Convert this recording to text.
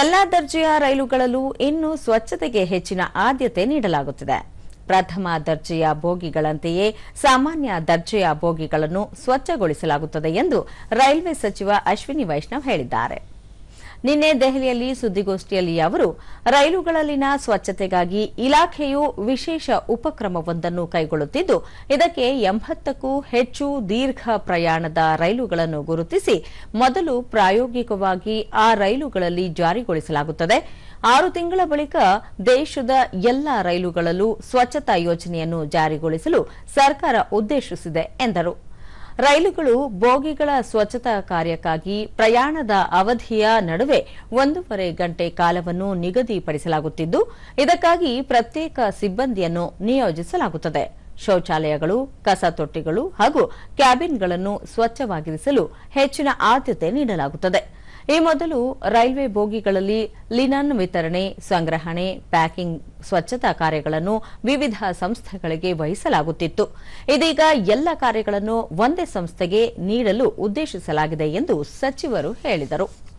ಎಲ್ಲಾ ದರ್ಜೆಯ ರೈಲುಗಳಲ್ಲೂ ಇನ್ನು ಸ್ವಚ್ಛತೆಗೆ ಹೆಚ್ಚಿನ ಆದ್ಯತೆ ನೀಡಲಾಗುತ್ತಿದೆ. ಪ್ರಥಮ ದರ್ಜೆಯ ಬೋಗಿಗಳಂತೆಯೇ ಸಾಮಾನ್ಯ ದರ್ಜೆಯ ಬೋಗಿಗಳನ್ನು ಸ್ವಚ್ಛಗೊಳಿಸಲಾಗುತ್ತದೆ ಎಂದು ರೈಲ್ವೆ ಸಚಿವ ಅಶ್ವಿನಿ ವೈಷ್ಣವ್ ಹೇಳಿದ್ದಾರೆ. ನಿನ್ನೆ ದೆಹಲಿಯಲ್ಲಿ ಸುದ್ದಿಗೋಷ್ಠಿಯಲ್ಲಿ ಅವರು, ರೈಲುಗಳಲ್ಲಿನ ಸ್ವಚ್ಛತೆಗಾಗಿ ಇಲಾಖೆಯು ವಿಶೇಷ ಉಪಕ್ರಮವೊಂದನ್ನು ಕೈಗೊಳ್ಳುತ್ತಿದ್ದು, ಇದಕ್ಕೆ ಎಂಬತ್ತಕ್ಕೂ ಹೆಚ್ಚು ದೀರ್ಘ ಪ್ರಯಾಣದ ರೈಲುಗಳನ್ನು ಗುರುತಿಸಿ, ಮೊದಲು ಪ್ರಾಯೋಗಿಕವಾಗಿ ಆ ರೈಲುಗಳಲ್ಲಿ ಜಾರಿಗೊಳಿಸಲಾಗುತ್ತದೆ. ಆರು ತಿಂಗಳ ಬಳಿಕ ದೇಶದ ಎಲ್ಲ ರೈಲುಗಳಲ್ಲೂ ಸ್ವಚ್ಛತಾ ಯೋಜನೆಯನ್ನು ಜಾರಿಗೊಳಿಸಲು ಸರ್ಕಾರ ಉದ್ದೇಶಿಸಿದೆ, ಎಂದರು. ರೈಲುಗಳು ಬೋಗಿಗಳ ಸ್ವಚ್ಛತಾ ಕಾರ್ಯಕ್ಕಾಗಿ ಪ್ರಯಾಣದ ಅವಧಿಯ ನಡುವೆ ಒಂದೂವರೆ ಗಂಟೆ ಕಾಲವನ್ನು ನಿಗದಿಪಡಿಸಲಾಗುತ್ತಿದ್ದು, ಇದಕ್ಕಾಗಿ ಪ್ರತ್ಯೇಕ ಸಿಬ್ಬಂದಿಯನ್ನು ನಿಯೋಜಿಸಲಾಗುತ್ತದೆ. ಶೌಚಾಲಯಗಳು, ಕಸ ತೊಟ್ಟಿಗಳು ಹಾಗೂ ಕ್ಯಾಬಿನ್ಗಳನ್ನು ಸ್ವಚ್ಛವಾಗಿರಿಸಲು ಹೆಚ್ಚಿನ ಆದ್ಯತೆ ನೀಡಲಾಗುತ್ತದೆ. ಈ ಮೊದಲು ರೈಲ್ವೆ ಬೋಗಿಗಳಲ್ಲಿ ಲಿನನ್ ವಿತರಣೆ, ಸಂಗ್ರಹಣೆ, ಪ್ಯಾಕಿಂಗ್ ಸ್ವಚ್ಛತಾ ಕಾರ್ಯಗಳನ್ನು ವಿವಿಧ ಸಂಸ್ಥೆಗಳಿಗೆ ವಹಿಸಲಾಗುತ್ತಿತ್ತು. ಇದೀಗ ಎಲ್ಲ ಕಾರ್ಯಗಳನ್ನು ಒಂದೇ ಸಂಸ್ಥೆಗೆ ನೀಡಲು ಉದ್ದೇಶಿಸಲಾಗಿದೆ ಎಂದು ಸಚಿವರು ಹೇಳಿದರು.